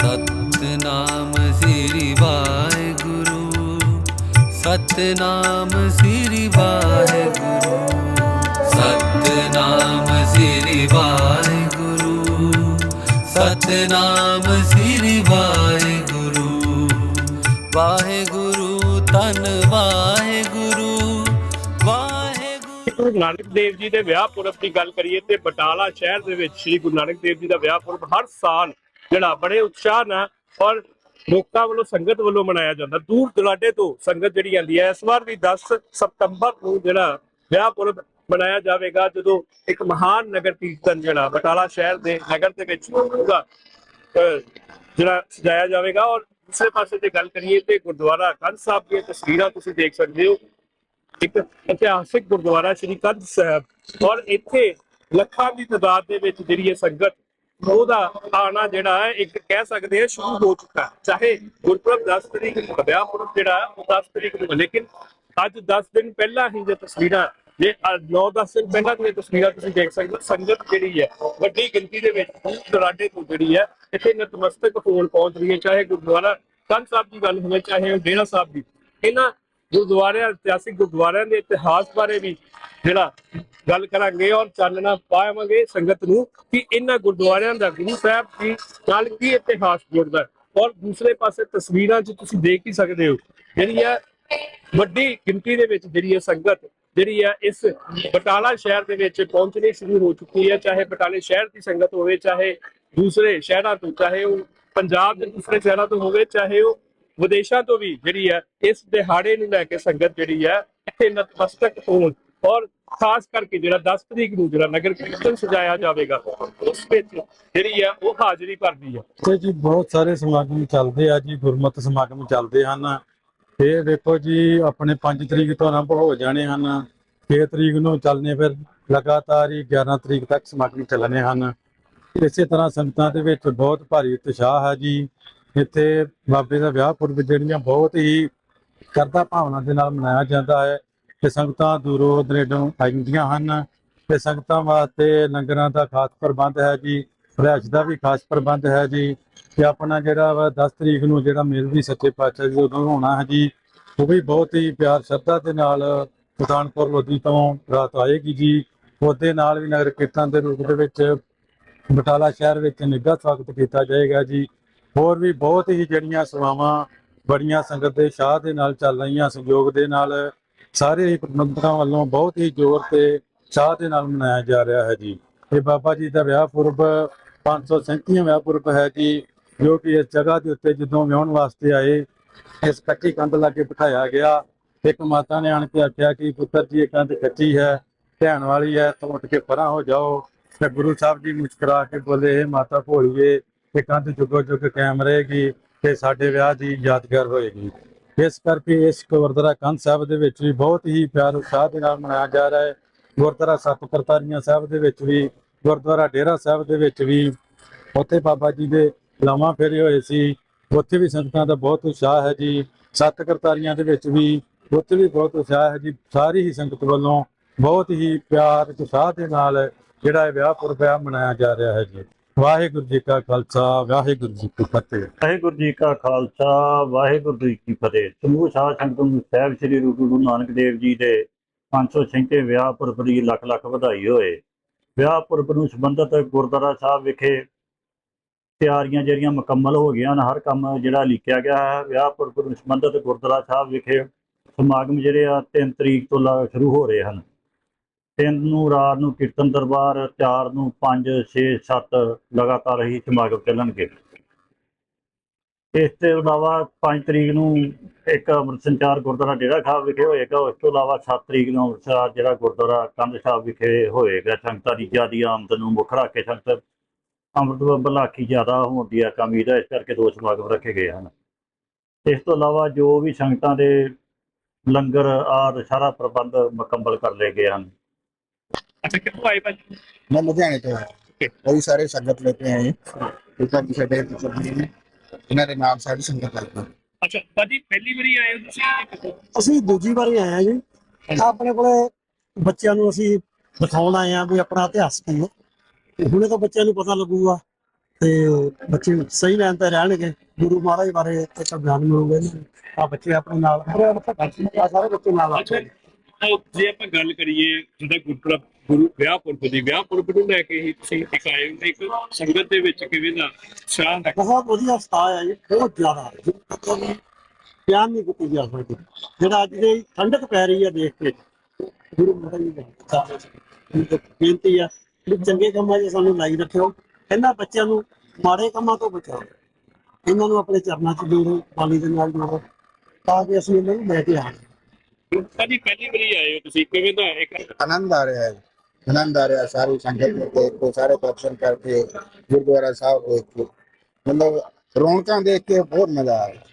ਸਤਨਾਮ ਸ੍ਰੀ ਵਾਹਿਗੁਰੂ, ਸਤਨਾਮ ਸ੍ਰੀ ਵਾਹਿਗੁਰੂ, ਸਤਨਾਮ ਸ੍ਰੀ ਵਾਹਿਗੁਰੂ, ਸਤਨਾਮ ਸ੍ਰੀ ਵਾਹਿਗੁਰੂ। ਵਾਹਿਗੁਰੂ ਧੰਨ ਵਾਹਿਗੁਰੂ ਵਾਹਿਗੁਰੂ। ਗੁਰੂ ਨਾਨਕ ਦੇਵ ਜੀ ਦੇ ਵਿਆਹ ਪੁਰਬ ਦੀ ਗੱਲ ਕਰੀਏ ਤੇ ਬਟਾਲਾ ਸ਼ਹਿਰ ਦੇ ਵਿੱਚ ਸ੍ਰੀ ਗੁਰੂ ਨਾਨਕ ਦੇਵ ਜੀ ਦਾ ਵਿਆਹ ਪੁਰਬ ਹਰ ਸਾਲ ਜਿਹੜਾ ਬੜੇ ਉਤਸ਼ਾਹ ਨਾਲ ਔਰ ਲੋਕਾਂ ਵੱਲੋਂ ਸੰਗਤ ਵੱਲੋਂ ਮਨਾਇਆ ਜਾਂਦਾ। ਦੂਰ ਦੁਰਾਡੇ ਤੋਂ ਸੰਗਤ ਜਿਹੜੀ ਆਂਦੀ ਹੈ, ਇਸ ਵਾਰ ਵੀ 10 ਸਤੰਬਰ ਨੂੰ ਜਿਹੜਾ ਵਿਆਹ ਪੁਰਬ ਮਨਾਇਆ ਜਾਵੇਗਾ, ਜਦੋਂ ਇੱਕ ਮਹਾਨ ਨਗਰ ਕੀਰਤਨ ਜਿਹੜਾ ਬਟਾਲਾ ਸ਼ਹਿਰ ਦੇ ਨਗਰ ਦੇ ਵਿੱਚ ਹੋਊਗਾ ਅਹ, ਜਿਹੜਾ ਸਜਾਇਆ ਜਾਵੇਗਾ। ਔਰ ਦੂਸਰੇ ਪਾਸੇ ਤੇ ਗੱਲ ਕਰੀਏ ਤੇ ਗੁਰਦੁਆਰਾ ਕੰਧ ਸਾਹਿਬ ਦੀਆਂ ਤਸਵੀਰਾਂ ਤੁਸੀਂ ਦੇਖ ਸਕਦੇ ਹੋ। ਇੱਕ ਇਤਿਹਾਸਿਕ ਗੁਰਦੁਆਰਾ ਸ੍ਰੀ ਕੰਧ ਸਾਹਿਬ। ਔਰ ਇੱਥੇ ਲੱਖਾਂ ਦੀ ਤਾਦਾਦ ਦੇ ਵਿੱਚ ਜਿਹੜੀ ਇਹ ਸੰਗਤ ਉਹਦਾ ਆਣਾ ਜਿਹੜਾ ਹੈ, ਇੱਕ ਕਹਿ ਸਕਦੇ ਹਾਂ ਸ਼ੁਰੂ ਹੋ ਚੁੱਕਾ ਚਾਹੇ ਗੁਰਪੁਰਬ 10 ਤਰੀਕ ਨੂੰ ਵਿਆਹ ਜਿਹੜਾ ਉਹ 10 ਤਰੀਕ ਨੂੰ ਲੇਕਿਨ ਅੱਜ 10 ਦਿਨ ਪਹਿਲਾਂ ਹੀ ਜੇ ਤਸਵੀਰਾਂ, ਜੇ 9-10 ਦਿਨ ਪਹਿਲਾਂ ਦੀਆਂ ਤਸਵੀਰਾਂ ਤੁਸੀਂ ਦੇਖ ਸਕਦੇ ਹੋ, ਸੰਗਤ ਜਿਹੜੀ ਹੈ, ਵੱਡੀ ਗਿਣਤੀ ਦੇ ਵਿੱਚ ਦੂਰ ਦਰਾਡੇ ਤੋਂ ਜਿਹੜੀ ਹੈ, ਇੱਥੇ ਨਤਮਸਤਕ ਹੋਣ ਪਹੁੰਚ ਰਹੀ ਹੈ, ਚਾਹੇ ਗੁਰਦੁਆਰਾ ਕੰਧ ਸਾਹਿਬ ਦੀ ਗੱਲ ਹੋਵੇ, ਚਾਹੇ ਡੇਰਾ ਸਾਹਿਬ ਦੀ। ਇਹਨਾਂ ਗੁਰਦੁਆਰਿਆਂ, ਇਤਿਹਾਸਿਕ ਗੁਰਦੁਆਰਿਆਂ ਦੇ ਇਤਿਹਾਸ ਬਾਰੇ ਵੀ ਜਿਹੜਾ ਗੱਲ ਕਰਾਂਗੇ ਔਰ ਚਾਨਣਾ ਪਾਵਾਂਗੇ ਸੰਗਤ ਨੂੰ ਕਿ ਇਹਨਾਂ ਗੁਰਦੁਆਰਿਆਂ ਦਾ ਗੁਰੂ ਸਾਹਿਬ ਜੀ ਨਾਲ ਕੀ ਇਤਿਹਾਸ ਜੁੜਦਾ ਔਰ ਦੂਸਰੇ ਪਾਸੇ ਤਸਵੀਰਾਂ 'ਚ ਤੁਸੀਂ ਦੇਖ ਹੀ ਸਕਦੇ ਹੋ, ਜਿਹੜੀ ਹੈ ਵੱਡੀ ਗਿਣਤੀ ਦੇ ਵਿੱਚ ਜਿਹੜੀ ਹੈ ਸੰਗਤ, ਜਿਹੜੀ ਹੈ ਇਸ ਬਟਾਲਾ ਸ਼ਹਿਰ ਦੇ ਵਿੱਚ ਪਹੁੰਚਣੀ ਸ਼ੁਰੂ ਹੋ ਚੁੱਕੀ ਹੈ। ਚਾਹੇ ਬਟਾਲੇ ਸ਼ਹਿਰ ਦੀ ਸੰਗਤ ਹੋਵੇ, ਚਾਹੇ ਦੂਸਰੇ ਸ਼ਹਿਰਾਂ ਤੋਂ, ਚਾਹੇ ਉਹ ਪੰਜਾਬ ਦੇ ਦੂਸਰੇ ਸ਼ਹਿਰਾਂ ਤੋਂ ਹੋਵੇ, ਚਾਹੇ ਉਹ ਵਿਦੇਸ਼ਾਂ ਤੋਂ ਵੀ ਜਿਹੜੀ ਹੈ, ਇਸ ਦਿਹਾੜੇ ਨੂੰ ਲੈ ਕੇ ਸੰਗਤ ਜਿਹੜੀ ਹੈ ਇੱਥੇ ਨਤਮਸਤਕ ਹੋਣ ਔਰ ਖਾਸ ਕਰਕੇ ਜਿਹੜਾ 10 ਤਰੀਕ ਨੂੰ ਜਿਹੜਾ ਨਗਰ ਕੀਰਤਨ ਸਜਾਇਆ ਜਾਵੇਗਾ, ਉਸ ਵਿੱਚ ਜਿਹੜੀ ਹੈ ਉਹ ਹਾਜ਼ਰੀ ਭਰਦੀ ਹੈ ਤੇ ਜੀ ਬਹੁਤ ਸਾਰੇ ਸਮਾਗਮ ਚੱਲਦੇ ਆ ਜੀ, ਗੁਰਮਤਿ ਸਮਾਗਮ ਚੱਲਦੇ ਹਨ। ਇਹ ਦੇਖੋ ਜੀ, ਆਪਣੇ 5 ਤਰੀਕ ਤੋਂ ਆਰੰਭ ਹੋ ਜਾਣੇ ਹਨ। 6 ਤਰੀਕ ਨੂੰ ਚੱਲਨੇ ਫਿਰ ਲਗਾਤਾਰ ਹੀ 11 ਤਰੀਕ ਤੱਕ ਸਮਾਗਮ ਚੱਲਣੇ ਹਨ। ਇਸੇ ਤਰ੍ਹਾਂ ਸੰਗਤਾਂ ਦੇ ਵਿੱਚ ਬਹੁਤ ਭਾਰੀ ਉਤਸ਼ਾਹ ਹੈ ਜੀ। ਇੱਥੇ ਬਾਬੇ ਦਾ ਵਿਆਹ ਪੁਰਬ ਜਿਹੜੀਆਂ ਬਹੁਤ ਹੀ ਕਰਦਾ ਭਾਵਨਾ ਦੇ ਨਾਲ ਮਨਾਇਆ ਜਾਂਦਾ ਹੈ। ਤੇ ਸੰਗਤਾਂ ਦੂਰੋਂ ਦਰੇਡੋਂ ਆਉਂਦੀਆਂ ਹਨ। ਤੇ ਸੰਗਤਾਂ ਵਾਸਤੇ ਲੰਗਰਾਂ ਦਾ ਖਾਸ ਪ੍ਰਬੰਧ ਹੈ ਜੀ। ਰਿਹਾਇਸ਼ ਦਾ ਵੀ ਖਾਸ ਪ੍ਰਬੰਧ ਹੈ ਜੀ। ਤੇ ਆਪਣਾ ਜਿਹੜਾ ਵਾ 10 ਤਰੀਕ ਨੂੰ ਜਿਹੜਾ ਮੇਲ ਵੀ ਸੱਚੇ ਪਾਤਸ਼ਾਹ ਜੀ ਉਦੋਂ ਹੋਣਾ ਹੈ ਜੀ, ਉਹ ਵੀ ਬਹੁਤ ਹੀ ਪਿਆਰ ਸ਼ਰਧਾ ਦੇ ਨਾਲ ਪਠਾਨਪੁਰ ਲੋਧੀ ਤੋਂ ਰਾਤ ਆਏਗੀ ਜੀ। ਉਹਦੇ ਨਾਲ ਵੀ ਨਗਰ ਕੀਰਤਨ ਦੇ ਰੂਪ ਦੇ ਵਿੱਚ ਬਟਾਲਾ ਸ਼ਹਿਰ ਵਿੱਚ ਨਿੱਘਾ ਸਵਾਗਤ ਕੀਤਾ ਜਾਏਗਾ ਜੀ। ਹੋਰ ਵੀ ਬਹੁਤ ਹੀ ਜਿਹੜੀਆਂ ਸੇਵਾਵਾਂ ਬੜੀਆਂ ਸੰਗਤ ਦੇ ਸ਼ਾਹ ਦੇ ਨਾਲ ਚੱਲ ਰਹੀਆਂ, ਸਹਿਯੋਗ ਦੇ ਨਾਲ ਸਾਰੇ ਹੀ ਪ੍ਰਬੰਧਕਾਂ ਵੱਲੋਂ ਬਹੁਤ ਹੀ ਜ਼ੋਰ ਤੇ ਚਾਹ ਦੇ ਨਾਲ ਮਨਾਇਆ ਜਾ ਰਿਹਾ ਹੈ ਜੀ। ਇਹ ਬਾਬਾ ਜੀ ਦਾ ਵਿਆਹ ਪੁਰਬ 537ਵਾਂ ਵਿਆਹ ਪੁਰਬ ਹੈ ਜੀ, ਜੋ ਕਿ ਇਸ ਜਗ੍ਹਾ ਦੇ ਉੱਤੇ ਜਦੋਂ ਵਿਆਹਣ ਵਾਸਤੇ ਆਏ, ਇਸ ਕੱਚੀ ਕੰਧ ਲਾਗੇ ਬਿਠਾਇਆ ਗਿਆ। ਇੱਕ ਮਾਤਾ ਨੇ ਆਣ ਕੇ ਆਖਿਆ ਕਿ ਪੁੱਤਰ ਜੀ, ਇਹ ਕੰਧ ਕੱਚੀ ਹੈ ਧਿਆਨ ਵਾਲੀ ਹੈ ਤੋਂ ਉੱਠ ਕੇ ਪਰਾਂ ਹੋ ਜਾਓ। ਤੇ ਗੁਰੂ ਸਾਹਿਬ ਜੀ ਮੁਸਕਰਾ ਕੇ ਬੋਲੇ ਇਹ ਮਾਤਾ ਭੋਲੀਏ, ਇਹ ਕੰਧ ਜੁਗੋ ਜੁਗ ਕਾਇਮ ਰਹੇਗੀ ਤੇ ਸਾਡੇ ਵਿਆਹ ਦੀ ਯਾਦਗਾਰ ਹੋਏਗੀ। ਇਸ ਕਰਕੇ ਇਸ ਗੁਰਦੁਆਰਾ ਕੰਧ ਸਾਹਿਬ ਦੇ ਵਿੱਚ ਵੀ ਬਹੁਤ ਹੀ ਪਿਆਰ ਉਤਸ਼ਾਹ ਦੇ ਨਾਲ ਮਨਾਇਆ ਜਾ ਰਿਹਾ ਹੈ। ਗੁਰਦੁਆਰਾ ਸੱਤ ਕਰਤਾਰੀਆਂ ਸਾਹਿਬ ਦੇ ਵਿੱਚ ਵੀ, ਗੁਰਦੁਆਰਾ ਡੇਰਾ ਸਾਹਿਬ ਦੇ ਵਿੱਚ ਵੀ ਉੱਥੇ ਬਾਬਾ ਜੀ ਦੇ ਲਾਵਾਂ ਫੇਰੇ ਹੋਏ ਸੀ। ਉੱਥੇ ਵੀ ਸੰਗਤਾਂ ਦਾ ਬਹੁਤ ਉਤਸ਼ਾਹ ਹੈ ਜੀ। ਸੱਤ ਕਰਤਾਰੀਆਂ ਦੇ ਵਿੱਚ ਵੀ ਉੱਥੇ ਵੀ ਬਹੁਤ ਉਤਸ਼ਾਹ ਹੈ ਜੀ। ਸਾਰੀ ਹੀ ਸੰਗਤ ਵੱਲੋਂ ਬਹੁਤ ਹੀ ਪਿਆਰ ਤੇ ਉਤਸ਼ਾਹ ਦੇ ਨਾਲ ਜਿਹੜਾ ਇਹ ਵਿਆਹ ਪੁਰਬ ਹੈ, ਮਨਾਇਆ ਜਾ ਰਿਹਾ ਹੈ ਜੀ। ਵਾਹਿਗੁਰੂ ਜੀ ਕਾ ਖਾਲਸਾ, ਵਾਹਿਗੁਰੂ ਜੀ ਕੀ ਫਤਿਹ। ਵਾਹਿਗੁਰੂ ਜੀ ਕਾ ਖਾਲਸਾ, ਵਾਹਿਗੁਰੂ ਜੀ ਕੀ ਫਤਿਹ। ਸਮੂਹ ਸਾਧ ਸੰਗਤ ਨੂੰ ਸਾਹਿਬ ਸ੍ਰੀ ਗੁਰੂ ਨਾਨਕ ਦੇਵ ਜੀ ਦੇ 536 ਵਿਆਹ ਪੁਰਬ ਦੀ ਲੱਖ ਲੱਖ ਵਧਾਈ ਹੋਏ। ਵਿਆਹ ਪੁਰਬ ਨੂੰ ਸੰਬੰਧਿਤ ਗੁਰਦੁਆਰਾ ਸਾਹਿਬ ਵਿਖੇ ਤਿਆਰੀਆਂ ਜਿਹੜੀਆਂ ਮੁਕੰਮਲ ਹੋ ਗਈਆਂ ਹਨ, ਹਰ ਕੰਮ ਜਿਹੜਾ ਲਿਖਿਆ ਗਿਆ ਹੈ। ਵਿਆਹ ਪੁਰਬ ਨੂੰ ਸੰਬੰਧਿਤ ਗੁਰਦੁਆਰਾ ਸਾਹਿਬ ਵਿਖੇ ਸਮਾਗਮ ਜਿਹੜੇ ਆ 3 ਤਰੀਕ ਤੋਂ ਲਾ- ਸ਼ੁਰੂ ਹੋ ਰਹੇ ਹਨ। 3 ਨੂੰ ਰਾਤ ਨੂੰ ਕੀਰਤਨ ਦਰਬਾਰ 4 ਨੂੰ 5 6 7 ਲਗਾਤਾਰ ਹੀ ਸਮਾਗਮ ਚੱਲਣਗੇ। ਇਸ ਤੋਂ ਇਲਾਵਾ 5 ਤਰੀਕ ਨੂੰ ਇੱਕ ਅੰਮ੍ਰਿਤ ਸੰਚਾਰ ਗੁਰਦੁਆਰਾ ਡੇਰਾ ਸਾਹਿਬ ਵਿਖੇ ਹੋਏਗਾ। ਉਸ ਤੋਂ ਇਲਾਵਾ 7 ਤਰੀਕ ਨੂੰ ਅੰਮ੍ਰਿਤਸਰ ਜਿਹੜਾ ਗੁਰਦੁਆਰਾ ਕੰਧ ਸਾਹਿਬ ਵਿਖੇ ਹੋਏਗਾ। ਸੰਗਤਾਂ ਦੀ ਜਿਆਦੀ ਆਮਦ ਨੂੰ ਮੁੱਖ ਰੱਖ ਕੇ ਸੰਗਤ ਅੰਮ੍ਰਿਤ ਬਲਾਕੀ ਜ਼ਿਆਦਾ ਹੋਣ ਦੀ ਆ ਕਮੀ ਦਾ ਇਸ ਕਰਕੇ ਦੋ ਸਮਾਗਮ ਰੱਖੇ ਗਏ ਹਨ। ਇਸ ਤੋਂ ਇਲਾਵਾ ਜੋ ਵੀ ਸੰਗਤਾਂ ਦੇ ਲੰਗਰ, ਆਦਿ ਸਾਰਾ ਪ੍ਰਬੰਧ ਮੁਕੰਮਲ ਕਰ ਲਏ ਗਏ ਹਨ। ਅੱਛਾ ਕਿੱਥੋਂ ਆਏ ਭਾਜੀ मैं लुधियाने तो है कई सारे संगत लेते हैं ये ऊपर की साइड है चल रही है इन्होंने नाम सारी संगत लगती है ਅੱਛਾ ਭਾਜੀ ਪਹਿਲੀ ਵਾਰੀ ਆਏ ਹੋ ਤੁਸੀਂ ਜਾਂ ਕਿੱਥੋਂ? ਅਸੀਂ ਦੂਜੀ ਵਾਰੀ ਆਏ ਆ ਜੀ ਆਪਣੇ ਕੋਲੇ ਬੱਚਿਆਂ ਨੂੰ ਅਸੀਂ ਦਿਖਾਉਣ ਆਏ ਆ ਵੀ ਆਪਣਾ ਇਤਿਹਾਸ ਕੀ ਹੈ ਤੇ ਹੁਣੇ ਤਾਂ ਬੱਚਿਆਂ ਨੂੰ ਪਤਾ ਲੱਗੂਗਾ ਤੇ ਬੱਚੇ ਸਹੀ ਲਾਈਨ ਤੇ ਰਹਿਣਗੇ ਗੁਰੂ ਮਹਾਰਾਜ ਬਾਰੇ ਇੱਕ ਬਿਆਨ ਮਿਲੂਗਾ ਆ ਬੱਚੇ ਆਪਣੇ ਨਾਲ ਆ ਸਾਰੇ ਬੱਚੇ ਨਾਲ ਆ ਅੱਛਾ ਉਹ ਜੇ ਆਪਾਂ ਗੱਲ ਕਰੀਏ ਜਿਹਦਾ ਗੁਰਪੁਰਬ ਗੁਰੂ ਵਿਆਹ ਪੁਰਬ ਦੀ ਵਿਆਹ ਪੁਰਬ ਨੂੰ ਲੈ ਕੇ ਹੀ ਤੁਸੀਂ ਇੱਕ ਆਏ ਹੋ ਤੇ ਇੱਕ ਸੰਗਤ ਦੇ ਵਿੱਚ ਕਿਵੇਂ ਦਾ ਸ਼ਾਨ ਦਾ ਬਹੁਤ ਵਧੀਆ ਸਤਾਅ ਹੈ ਜੀ ਬਹੁਤ ਜ਼ਿਆਦਾ ਬਿਆਨ ਨਹੀਂ ਕੀਤੀ ਜਾ ਸਕਦੀ। ਜਿਹੜਾ ਅੱਜ ਦੇ ਠੰਡਕ ਪੈ ਰਹੀ ਹੈ ਦੇਖ ਕੇ ਗੁਰੂ ਮਹਾਰਾਜ ਜੀ ਦਾ ਬੇਨਤੀ ਆ ਵੀ ਚੰਗੇ ਕੰਮਾਂ 'ਚ ਸਾਨੂੰ ਲਾਈ ਰੱਖਿਓ। ਇਹਨਾਂ ਬੱਚਿਆਂ ਨੂੰ ਮਾੜੇ ਕੰਮਾਂ ਤੋਂ ਬਚਾਓ। ਇਹਨਾਂ ਨੂੰ ਆਪਣੇ ਚਰਨਾਂ 'ਚ ਜੋੜੋ ਬਾਣੀ ਦੇ ਨਾਲ ਜੋੜੋ ਤਾਂ ਕਿ ਅਸੀਂ ਇਹਨਾਂ ਨੂੰ ਲੈ ਕੇ ਆਵਾਂਗੇ ਕਦੀ ਪਹਿਲੀ ਵਾਰੀ ਆਏ ਹੋ ਤੁਸੀਂ ਕਿਵੇਂ ਦਾ ਇੱਕ ਆਨੰਦ ਆ ਰਿਹਾ ਹੈ। ਆਨੰਦ ਆ ਰਿਹਾ ਸਾਰੀ ਸੰਗਤ ਨੂੰ ਦੇਖ ਕੇ ਸਾਰੇ ਦਰਸ਼ਨ ਕਰਕੇ ਗੁਰਦੁਆਰਾ ਸਾਹਿਬ ਦੇਖ ਕੇ ਮਤਲਬ ਰੌਣਕਾਂ ਦੇਖ ਕੇ ਬਹੁਤ ਮਜ਼ਾ ਆ ਰਿਹਾ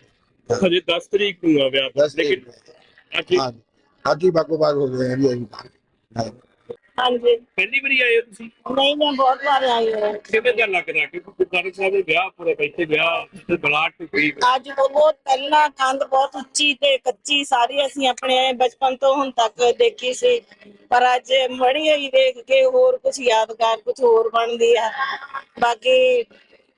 ਹਜੇ 10 ਤਰੀਕ ਨੂੰ ਆ ਵਿਆਹ ਬਸ ਲੇਕਿਨ ਅੱਜ ਹਾਂ ਅੱਜ ਹੀ ਬਾਗੋ ਬਾਗ ਹੋ ਗਏ हैं अभी ਹਾਂਜੀ। ਪਹਿਲੀ ਵਾਰੀ ਆਏ ਹੋ ਤੁਸੀਂ? ਨਹੀਂ ਮੈਂ ਬਹੁਤ ਵਾਰ ਆਈ ਹਾਂ। ਕਿਵੇਂ ਦਾ ਲੱਗਦਾ? ਕਿ ਗੁਰਦਾਰੇ ਸਾਹਿਬ ਦੇ ਵਿਆਹ ਪੂਰੇ ਬੈਠੇ ਵਿਆਹ ਤੇ ਬਲਾਟ ਟੁੱਟੀ ਅੱਜ ਤੋਂ ਬਹੁਤ ਪਹਿਲਾਂ ਕੰਧ ਬਹੁਤ ਉੱਚੀ ਤੇ ਕੱਚੀ ਸਾਰੀ ਅਸੀਂ ਆਪਣੇ ਬਚਪਨ ਤੋਂ ਹੁਣ ਤੱਕ ਦੇਖੀ ਸੀ। ਪਰ ਅੱਜ ਮੜੀ ਹੋਈ ਦੇਖ ਕੇ ਹੋਰ ਕੁਝ ਯਾਦਗਾਰ ਕੁਝ ਹੋਰ ਬਣਦੀ ਆ। ਬਾਕੀ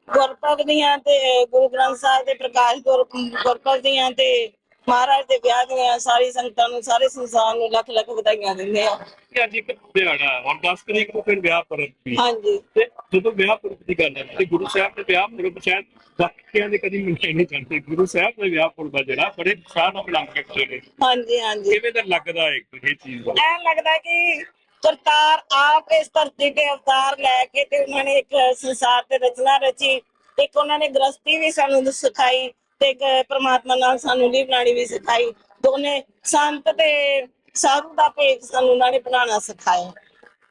ਗੁਰਪੁਰਬ ਦੀਆਂ ਤੇ ਗੁਰੂ ਗ੍ਰੰਥ ਸਾਹਿਬ ਦੇ ਪ੍ਰਕਾਸ਼ ਗੁਰ- ਗੁਰਪੁਰਬ ਦੀਆਂ ਤੇ ਮਹਾਰਾਜ ਦੇ ਵਿਆਹ ਦੀਆਂ ਸਾਰੀ ਸੰਗਤਾਂ ਨੂੰ ਸਾਰੇ ਸੰਸਾਰ ਨੂੰ ਲੱਖ ਲੱਖ ਵਧਾਈਆਂ ਦਿੰਦੇ ਆ ਕਿ ਅੱਜ ਇੱਕ ਦਿਹਾੜਾ ਔਰ 10 ਤਰੀਕ ਨੂੰ ਫਿਰ ਵਿਆਹ ਪਰਬ ਵੀ। ਹਾਂਜੀ। ਤੇ ਜਦੋਂ ਵਿਆਹ ਪੁਰਬ ਦੀ ਗੱਲ ਹੈ ਤੇ ਗੁਰੂ ਸਾਹਿਬ ਦੇ ਵਿਆਹ ਪੁਰਬ ਸ਼ਾਇਦ ਬਾਕੀਆਂ ਦੇ ਕਦੀ ਮਿਲਣੇ ਨਹੀਂ ਜਾਂਦੇ। ਗੁਰੂ ਸਾਹਿਬ ਦੇ ਵਿਆਹ ਪੁਰਬ ਆ ਜਿਹੜਾ ਬੜੇ ਉਤਸ਼ਾਹ ਨਾਲ ਮਨਾ ਕੇ ਨੇ। ਹਾਂਜੀ ਹਾਂਜੀ। ਕਿਵੇਂ ਦਾ ਲੱਗਦਾ ਹੈ ਇਹ ਚੀਜ਼ ਦਾ? ਐਂ ਲੱਗਦਾ ਕਿ ਕਰਤਾਰ ਆਪ ਇਸ ਧਰਤੀ ਤੇ ਅਵਤਾਰ ਲੈ ਕੇ ਤੇ ਉਹਨਾਂ ਨੇ ਇੱਕ ਸੰਸਾਰ ਤੇ ਰਚਨਾ ਰਚੀ। ਇੱਕ ਉਹਨਾਂ ਨੇ ਗ੍ਰਸਤੀ ਵੀ ਸਾਨੂੰ ਸਿਖਾਈ। ਤੇ ਪ੍ਰਮਾਤਮਾ ਨਾਲ ਸਾਨੂੰ ਲਿਵਲਾਣੀ ਵੀ ਸਿਖਾਈ। ਦੋਨੇ ਸੰਤ ਤੇ ਸਾਧੂ ਦਾ ਭੇਦ ਸਾਨੂੰ ਉਹਨਾਂ ਨੇ ਬਣਾਉਣਾ ਸਿਖਾਇਆ।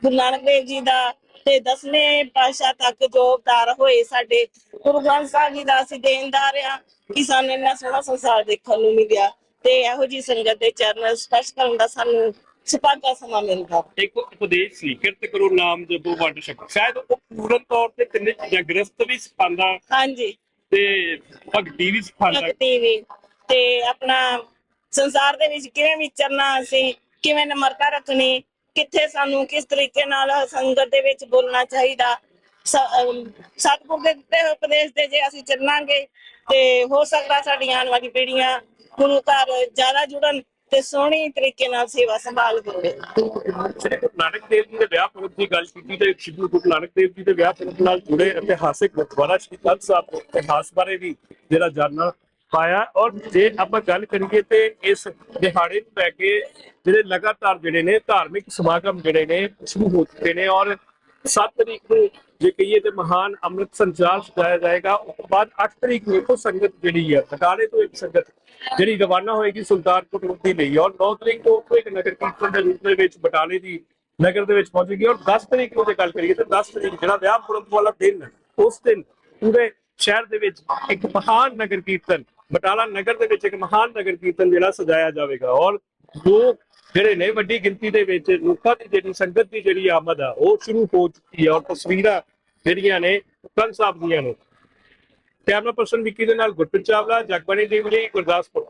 ਗੁਰੂ ਨਾਨਕ ਦੇਵ ਜੀ ਦਾ ਤੇ ਦਸਵੇਂ ਪਾਤਸ਼ਾਹ ਤੱਕ ਜੋ ਅਵਤਾਰ ਹੋਏ ਸਾਡੇ ਗੁਰੂ ਗ੍ਰੰਥ ਸਾਹਿਬ ਜੀ ਦਾ ਅਸੀਂ ਦੇਣਦਾਰ ਆ ਕਿ ਸਾਨੂੰ ਇੰਨਾ ਸੋਹਣਾ ਸੰਸਾਰ ਦੇਖਣ ਨੂੰ ਮਿਲਿਆ ਤੇ ਇਹੋ ਜੀ ਸੰਗਤ ਦੇ ਚਰਨ ਸਪਰਸ਼ ਕਰਨ ਦਾ ਸਾਨੂੰ ਸੁਭਾਗਾ ਸਮਾਂ ਮਿਲਦਾ। ਇੱਕ ਉਪਦੇਸ਼ ਸੀ ਕਿਰਤ ਕਰੋ ਨਾਮ ਜਪੋ ਵੰਡ ਛਕੋ। ਸ਼ਾਇਦ ਉਹ ਪੂਰਨ ਤੌਰ ਤੇ ਤਿੰਨੇ ਚੀਜ਼ਾਂ ਗ੍ਰਸਤ ਵੀ ਸਿਖਾਉਂਦਾ ਹਾਂਜੀ। ਤੇ ਭਗਤੀ ਵੀ ਸਿਖਾਉਂਦਾ ਭਗਤੀ ਵੀ ਤੇ ਆਪਣਾ ਸੰਸਾਰ ਦੇ ਵਿੱਚ ਕਿਵੇਂ ਵਿਚਰਨਾ ਅਸੀਂ, ਕਿਵੇਂ ਨਮਰਤਾ ਰੱਖਣੀ, ਕਿੱਥੇ ਸਾਨੂੰ ਕਿਸ ਤਰੀਕੇ ਨਾਲ ਸੰਗਤ ਦੇ ਵਿੱਚ ਬੋਲਣਾ ਚਾਹੀਦਾ। ਸ- ਅਮ, ਸਤਿਗੁਰ ਦੇ ਦਿੱਤੇ ਹੋਏ ਉਪਦੇਸ਼ ਦੇ ਜੇ ਅਸੀਂ ਚੱਲਾਂਗੇ ਤੇ ਹੋ ਸਕਦਾ ਸਾਡੀਆਂ ਆਉਣ ਵਾਲੀ ਪੀੜ੍ਹੀਆਂ ਗੁਰੂ ਘਰ ਜ਼ਿਆਦਾ ਜੁੜਨ। ਤੇ ਸੋਹਣੀ ਤਰੀਕੇ ਨਾਲ ਸੇਵਾ ਸੰਭਾਲ ਕਰਵੇ ਗੁਰੂ ਨਾਨਕ ਦੇਵ ਜੀ ਦੇ ਵਿਆਹ ਪੁਰਬ ਦੀ ਗੱਲ ਕੀਤੀ ਤੇ ਸ੍ਰੀ ਗੁਰੂ ਨਾਨਕ ਦੇਵ ਜੀ ਦੇ ਵਿਆਹ ਪੁਰਬ ਨਾਲ ਜੁੜੇ ਇਤਿਹਾਸਿਕ ਗੁਰਦੁਆਰਾ ਸ੍ਰੀ ਤਖਤ ਸਾਹਿਬ ਦੇ ਇਤਿਹਾਸ ਬਾਰੇ ਵੀ ਜਿਹੜਾ ਜਾਣਨਾ ਪਾਇਆ। ਔਰ ਜੇ ਆਪਾਂ ਗੱਲ ਕਰੀਏ ਤੇ ਇਸ ਦਿਹਾੜੇ ਨੂੰ ਲੈ ਕੇ ਜਿਹੜੇ ਲਗਾਤਾਰ ਜਿਹੜੇ ਨੇ ਧਾਰਮਿਕ ਸਮਾਗਮ ਜਿਹੜੇ ਨੇ ਸ਼ੁਰੂ ਹੋ ਚੁੱਕੇ ਨੇ ਔਰ 7 ਤਰੀਕ ਨੂੰ ਜੇ ਕਹੀਏ ਤੇ ਮਹਾਨ ਅੰਮ੍ਰਿਤ ਸੰਚਾਰ ਸਜਾਇਆ ਜਾਏਗਾ ਉਸ ਤੋਂ ਬਾਅਦ 8 ਤਰੀਕ ਨੂੰ ਇੱਕੋ ਸੰਗਤ ਜਿਹੜੀ ਹੈ ਬਟਾਲੇ ਤੋਂ ਇੱਕ ਸੰਗਤ ਜਿਹੜੀ ਰਵਾਨਾ ਹੋਏਗੀ ਸੁਲਤਾਨਪੁਰ ਲੋਧੀ ਦੀ ਲਈ ਔਰ 9 ਤਰੀਕ ਤੋਂ ਉੱਥੋਂ ਇੱਕ ਨਗਰ ਕੀਰਤਨ ਦੇ ਰੂਪ ਦੇ ਵਿੱਚ ਬਟਾਲੇ ਦੀ ਨਗਰ ਦੇ ਵਿੱਚ ਪਹੁੰਚੇਗੀ ਔਰ 10 ਤਰੀਕ ਨੂੰ ਜੇ ਗੱਲ ਕਰੀਏ ਤਾਂ 10 ਤਰੀਕ ਜਿਹੜਾ ਵਿਆਹ ਪੁਰਬ ਵਾਲਾ ਦਿਨ ਹੈ, ਉਸ ਦਿਨ ਪੂਰੇ ਸ਼ਹਿਰ ਦੇ ਵਿੱਚ ਇੱਕ ਮਹਾਨ ਨਗਰ ਕੀਰਤਨ ਬਟਾਲਾ ਨਗਰ ਦੇ ਵਿੱਚ ਇੱਕ ਮਹਾਨ ਨਗਰ ਕੀਰਤਨ ਜਿਹੜਾ ਸਜਾਇਆ ਜਾਵੇਗਾ ਔਰ ਲੋਕ ਜਿਹੜੇ ਨੇ ਵੱਡੀ ਗਿਣਤੀ ਦੇ ਵਿੱਚ ਲੋਕਾਂ ਦੀ ਜਿਹੜੀ ਸੰਗਤ ਦੀ ਜਿਹੜੀ ਆਮਦ ਆ, ਉਹ ਸ਼ੁਰੂ ਹੋ ਚੁੱਕੀ ਹੈ ਔਰ ਤਸਵੀਰਾਂ ਜਿਹੜੀਆਂ ਨੇ ਕੰਨ ਸਾਹਿਬ ਦੀਆਂ ਨੇ। ਕੈਮਰਾ ਪਰਸਨ ਵਿੱਕੀ ਦੇ ਨਾਲ ਗੁਰਪ੍ਰੀਤ ਚਾਵਲਾ, ਜਗਬਾਣੀ ਟੀਵੀ ਲਈ ਗੁਰਦਾਸਪੁਰ।